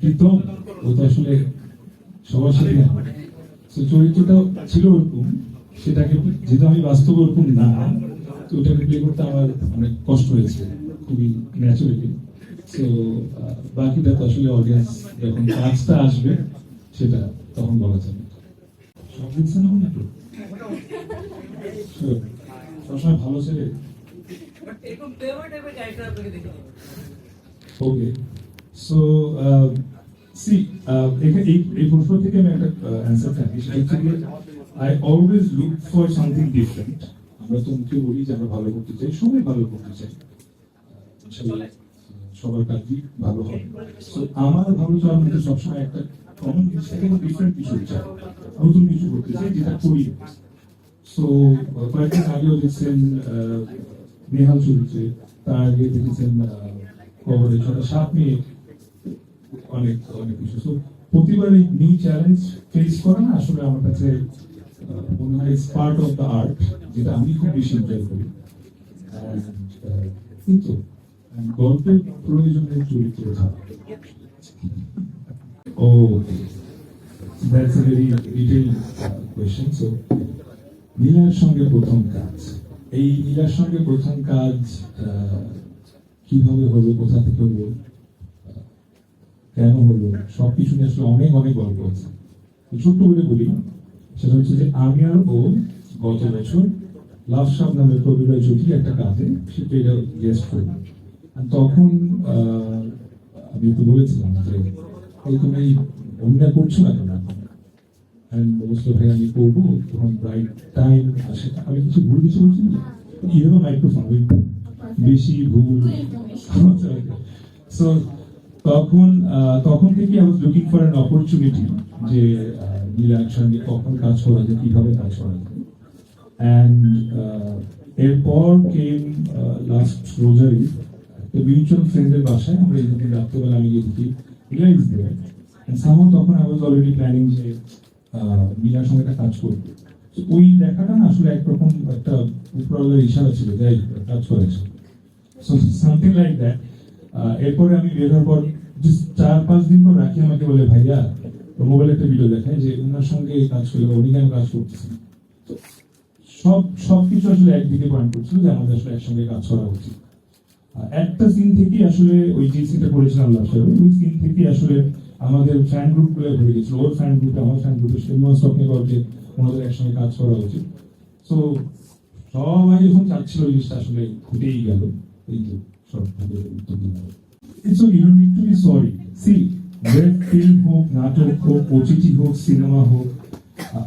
প্রীতম ও তো আসলে সবার সাথে চরিত্রটা ছিল ওরকম সেটাকে যেহেতু আমি বাস্তব ওরকম না তো ওটাকে প্লে করতে আমার অনেক কষ্ট হয়েছে খুবই ন্যাচুরালি। তো বাকিটা তো আসলে অডিয়েন্স যখন কাজটা আসবে সেটা তখন বলা যাবে। সব না মনে সবসময় ভালো ছেলে। ওকে সো সি এই এই প্রশ্ন থেকে আমি একটা অ্যান্সার থাকি সেটা হচ্ছে I always look for something different আমরা তো মুখে বলি যে আমরা ভালো করতে চাই সবাই ভালো করতে চাই সবার কাজই ভালো সো আমার ভালো চাওয়ার মধ্যে সবসময় একটা কমন জিনিস থাকে ডিফারেন্ট কিছু চাই নতুন কিছু করতে চাই যেটা করি। সো কয়েকদিন আগেও দেখছেন আহ, নেহাল চরিত্রে। তার আগে দেখেছেন আহ, কবরে ছটা সাপ নিয়ে অনেক অনেক কিছু সো প্রতিবার এই নিউ চ্যালেঞ্জ ফেস করা না আসলে আমার কাছে মনে হয় পার্ট অফ দ্য আর্ট যেটা আমি খুব বেশি এনজয় করি। কিন্তু গল্পের প্রয়োজনের চরিত্র ও দ্যাটস এ ভেরি সো নীলার সঙ্গে প্রথম কাজ। এই নীলার সঙ্গে প্রথম কাজ কীভাবে হলো, কোথা থেকে হলো? কেন হলো? সব কিছু নিয়ে আসলে অনেক অনেক গল্প আছে। ছোট্ট করে বলি সেটা হচ্ছে যে আমি আর ও গত বছর লাভ সাপ নামের কবিরাজ জুটি একটা কাজে সে পেয়ে গেস্ট করি তখন আমি তো বলেছিলাম যে এই তুমি অভিনয় করছ না কেন? এখন and বলছিল ভাই আমি করব তখন ব্রাইট টাইম আসে। আমি কিছু ভুল কিছু বলছি না? ইভেন মাইক্রোফোন বেশি ভুল। সো তখন তখন থেকে I was looking for an opportunity যে আহ, নীলা একসঙ্গে কখন কাজ করা যায় কীভাবে কাজ করা যায়। অ্যান্ড এরপর কেম লাস্ট রোজারি। তো মিউচুয়াল ফ্রেন্ডের বাসায় আমরা এই দিকে রাত্রেবেলা আমি গিয়ে দেখি রিলাইজ দেয় সামহ তখন আই ওয়াজ অলরেডি প্ল্যানিং যে মীরার সঙ্গে একটা কাজ করব ওই দেখাটা না আসলে একরকম একটা উপরওয়ালার ইশারা ছিল যাই কাজ করেছে। সো সামথিং লাইক দ্যাট এরপরে আমি বের হওয়ার পর চার, পাঁচ দিন পর রাখি আমাকে বলে, ভাইয়া মোবাইলে একটা ভিডিও দেখায় যে ওনার সঙ্গে কাজ করলে উনি কেন কাজ করতেছেন? তো সব, সবকিছু আসলে একদিকে পয়েন্ট করছিল যে আমাদের আসলে একসঙ্গে কাজ করা উচিত। একটা সিন থেকে আসলে ওই যে সিনটা করেছিলাম লাস্ট ওই সিন থেকে আসলে আমাদের ফ্যান গ্রুপগুলো হয়ে গেছিল। ওর ফ্যান গ্রুপে আমার ফ্যান গ্রুপে সেগুলো টকিং অ্যাবাউট যে ওনাদের একসঙ্গে কাজ করা উচিত। সো সবাই যখন চাচ্ছিল, জিনিসটা আসলে ঘটেই গেল। এই তো সব ইটস ইউ ফিল্ম হোক, নাটক হোক ওটিটি হোক সিনেমা হোক,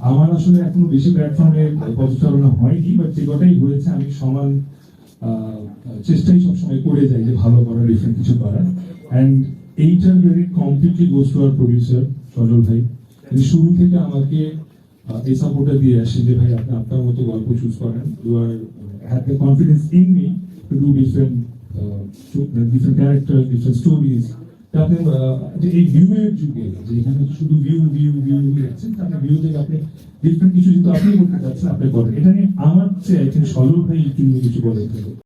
আমার আসলে এখনও বেশি প্ল্যাটফর্মে পদচারণা হয়নি বাট যে কটাই হয়েছে, আমি সমান চেষ্টাই সবসময় করে যাই যে ভালো করার ডিফারেন্ট কিছু করার। অ্যান্ড এইটার very completely goes to our producer Sajal ভাই। তিনি শুরু থেকে আমাকে এই সাপোর্টটা দিয়ে আসে যে, ভাই, আপনি আপনার মতো গল্প চুজ করেন। You are have the confidence in me to do different different character different stories uh, যে এই ভিউ এর যুগে যে এখানে শুধু ভিউ ভিউ ভিউ যাচ্ছে তাহলে ভিউ থেকে আপনি ডিফারেন্ট কিছু যেহেতু আপনি করতে চাচ্ছেন আপনি করেন এটা নিয়ে আমার চেয়ে একজন সজল ভাই একটু কিছু বলে